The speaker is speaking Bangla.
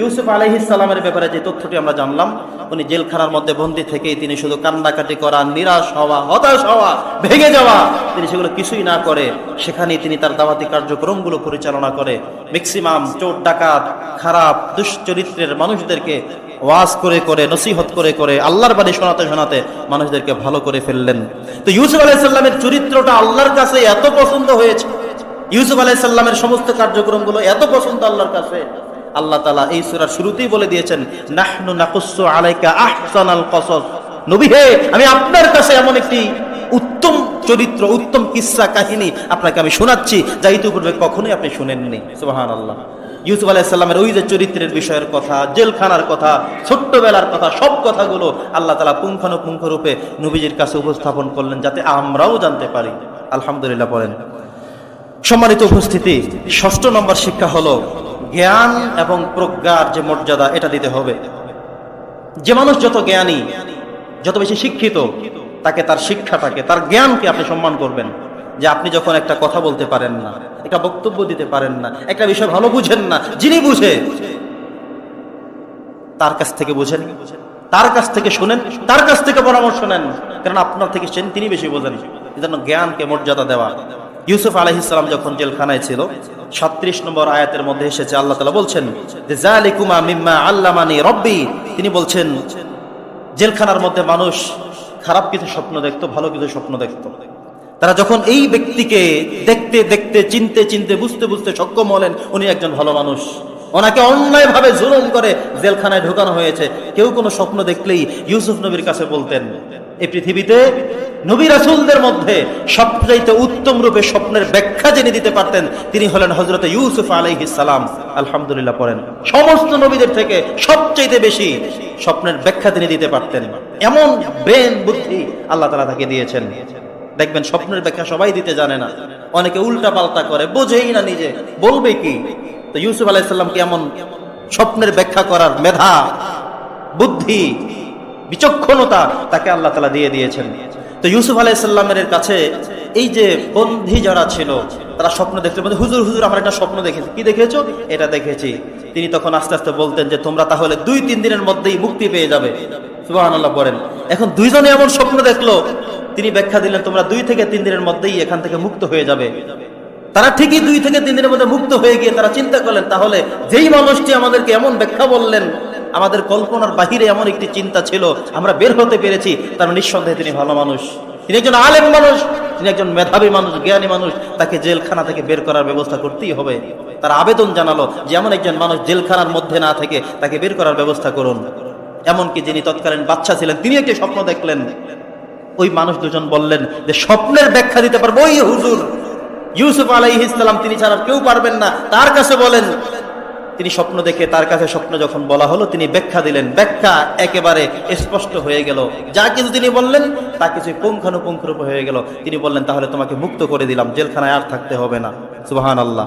ইউসুফ আলহিসাল্লামের ব্যাপারে যে তথ্যটি আমরা জানলাম, উনি জেলখানার মধ্যে বন্দী থেকেই তিনি শুধু কান্নাকাটি করা, নিরাশ হওয়া, হতাশ হওয়া, ভেঙে যাওয়া, তিনি সেগুলো কিছুই না করে, সেখানেই তিনি তার দাওয়াতি কার্যক্রমগুলো পরিচালনা করে। ম্যাক্সিমাম চোর, ডাকাত, খারাপ, দুশ্চরিত্রের মানুষদেরকে ওয়াজ করে করে, নসিহত করে করে, আল্লাহর বাড়ি শোনাতে শোনাতে মানুষদেরকে ভালো করে ফেললেন। তো ইউসুফ আলাইসাল্লামের চরিত্রটা আল্লাহর কাছে এত পছন্দ হয়েছে। ইউসুফ আলাইসাল্লামের সমস্ত কার্যক্রমগুলো এত পছন্দ আল্লাহর কাছে। আল্লাহ তালা এই সুরার শুরুতেই বলে দিয়েছেন, নাহনু নাকুসু আলাইকা আহসানাল কসস। নবী হে, আমি আপনার কাছে এমন একটি উত্তম চরিত্র, উত্তম কিসসা কাহিনী আপনাকে আমি শোনাচ্ছি, যা ইতিপূর্বে কখনোই আপনি শুনেননি। সুবাহান আল্লাহ ইউসুফ আলাইসাল্লামের ওই যে চরিত্রের বিষয়ের কথা, জেলখানার কথা, ছোট্টবেলার কথা, সব কথাগুলো আল্লাহ তালা পুঙ্খানুপুঙ্খ রূপে নবীজির কাছে উপস্থাপন করলেন, যাতে আমরাও জানতে পারি। আলহামদুলিল্লাহ বলেন। সম্মানিত উপস্থিতি, ষষ্ঠ নম্বর শিক্ষা হলো জ্ঞান এবং প্রজ্ঞার যে মর্যাদা, এটা দিতে হবে। যে মানুষ যত জ্ঞানী, যত বেশি শিক্ষিত, তাকে তার শিক্ষাটাকে, তার জ্ঞানকে আপনি সম্মান করবেন। যে আপনি যখন একটা কথা বলতে পারেন না, একটা বক্তব্য দিতে পারেন না, একটা বিষয় ভালো বুঝেন না, যিনি বুঝে, তার কাছ থেকে বুঝেন, তার কাছ থেকে শুনেন, তার কাছ থেকে পরামর্শ নেন। কারণ আপনার থেকে সেন তিনি বেশি বোঝেন। জ্ঞানকে মর্যাদা দেওয়া। ইউসুফ আলহিসাম যখন জেলখানায় ছিল সাত্রিশ নম্বর আয়াতের মধ্যে এসেছে, আল্লাহ তালা বলছেন জালিকুমা মিম্মা আল্লামানি রব্বি। তিনি বলছেন, জেলখানার মধ্যে মানুষ খারাপ কিছু স্বপ্ন দেখতো, ভালো কিছু স্বপ্ন দেখতো। তারা যখন এই ব্যক্তিকে দেখতে দেখতে, চিনতে চিনতে, বুঝতে বুঝতে সক্ষম হলেন, উনি একজন ভালো মানুষ। ওনাকে অন্যায়ভাবে জুলুম করে জেলখানায় ঢোকানো হয়েছে। কেউ কোনো স্বপ্ন দেখলেই ইউসুফ নবীর কাছে বলতেন এই পৃথিবীতে নবী রাসুলদের মধ্যে সবচাইতে উত্তম রূপে স্বপ্নের ব্যাখ্যা জেনে দিতে পারতেন, তিনি হলেন হজরত ইউসুফ সালাম। আলহামদুলিল্লাহ পড়েন। সমস্ত নবীদের থেকে সবচাইতে বেশি স্বপ্নের ব্যাখ্যা তিনি দিতে পারতেন। এমন ব্রেন বুদ্ধি আল্লাহ তালা তাকে দিয়েছেন। দেখবেন স্বপ্নের ব্যাখ্যা সবাই দিতে জানে না। অনেকে উল্টা পাল্টা করে, বোঝেই না নিজে। বলবে কি? তো ইউসুফ আলাইসাল্লামকে এমন স্বপ্নের ব্যাখ্যা করার মেধা, বুদ্ধি, বিচক্ষণতা তাকে আল্লাহ তালা দিয়ে দিয়েছেন। তো ইউসুফ আলাইসাল্লামের কাছে এই যে বন্ধি যারা ছিল, তারা স্বপ্ন দেখতে বলতে, হুজুর হুজুর, আমার একটা স্বপ্ন দেখেছি। কি দেখেছ? এটা দেখেছি। তিনি তখন আস্তে আস্তে বলতেন যে, তোমরা তাহলে দুই, তিন দিনের মধ্যেই মুক্তি পেয়ে যাবে। আল্লাহ বলেন এখন দুইজনে এমন স্বপ্ন দেখল। তিনি ব্যাখ্যা দিলেন, তোমরা দুই থেকে তিন দিনের মধ্যেই এখান থেকে মুক্ত হয়ে যাবে। তারা ঠিকই দুই থেকে তিন দিনের মধ্যে মুক্ত হয়ে গিয়ে তারা চিন্তা করলেন, তাহলে যেই মানুষটি আমাদেরকে এমন ব্যাখ্যা বললেন আমাদের কল্পনার বাহিরে এমন একটি চিন্তা ছিল, আমরা বের হতে পেরেছি, তার নিঃসন্দেহে তিনি ভালো মানুষ। তিনি একজন আলেম মানুষ, তিনি একজন মেধাবী মানুষ, জ্ঞানী মানুষ, তাকে জেলখানা থেকে বের করার ব্যবস্থা করতেই হবে। তার আবেদন জানালো যে এমন একজন মানুষ জেলখানার মধ্যে না থেকে তাকে বের করার ব্যবস্থা করুন। এমনকি যিনি তৎকালীন বাচ্চা ছিলেন, তিনি একটি স্বপ্ন দেখলেন। ওই মানুষ দুজন বললেন যে, স্বপ্নের ব্যাখ্যা দিতে পারব। ওই হুজুর, ইউসুফ আলাই ইসলাম তিনি ছাড়া কেউ পারবেন না। তার কাছে বলেন তিনি স্বপ্ন দেখে তার কাছে স্বপ্ন যখন বলা হলো, তিনি ব্যাখ্যা দিলেন। ব্যাখ্যা একেবারে স্পষ্ট হয়ে গেল। যা কিছু তিনি বললেন, তা কিছু পুঙ্খানুপুঙ্খ রূপে হয়ে গেল। তিনি বললেন, তাহলে তোমাকে মুক্ত করে দিলাম, জেলখানায় আর থাকতে হবে না। সুবাহান আল্লাহ